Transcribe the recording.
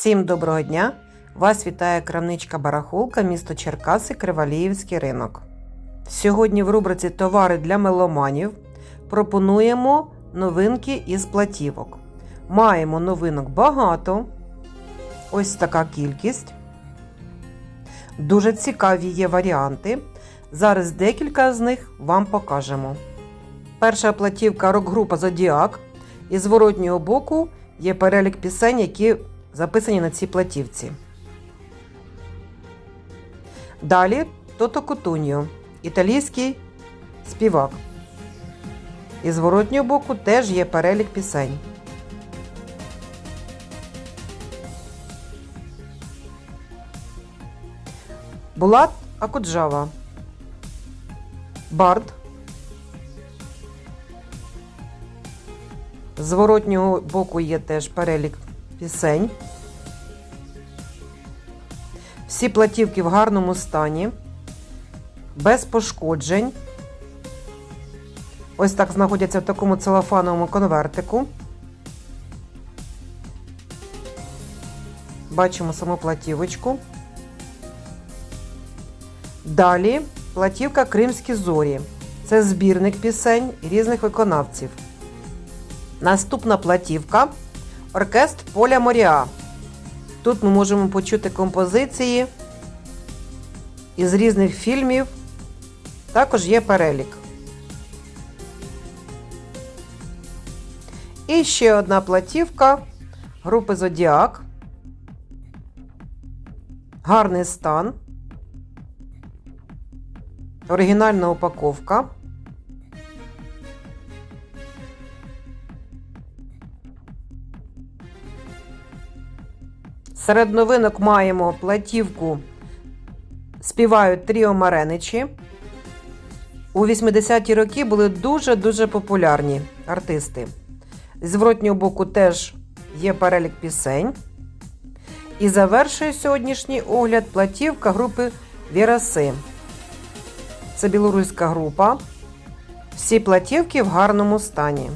Всім доброго дня! Вас вітає крамничка Барахолка, місто Черкаси, Криваліївський ринок. Сьогодні в рубриці Товари для меломанів пропонуємо новинки із платівок. Маємо новинок багато. Ось така кількість. Дуже цікаві є варіанти. Зараз декілька з них вам покажемо. Перша платівка рок-група Зодіак. І з воротнього боку є перелік пісень, які записані на цій платівці. Далі Тото Кутуньо, італійський співак. І з воротнього боку теж є перелік пісень. Булат Акуджава. Бард. З воротнього боку є теж перелік пісень. Всі платівки в гарному стані, без пошкоджень. Ось так знаходяться в такому целофановому конвертику. Бачимо саму платівочку. Далі платівка Кримські зорі. Це збірник пісень різних виконавців. Наступна платівка Оркестр Поля Моріа. Тут ми можемо почути композиції із різних фільмів. Також є перелік. І ще одна платівка групи Зодіак. Гарний стан. Оригінальна упаковка. Серед новинок маємо платівку Співають Тріо Мареничі. У 80-ті роки були дуже-дуже популярні артисти. З зворотнього боку теж є перелік пісень. І завершує сьогоднішній огляд платівка групи Віраси. Це білоруська група. Всі платівки в гарному стані.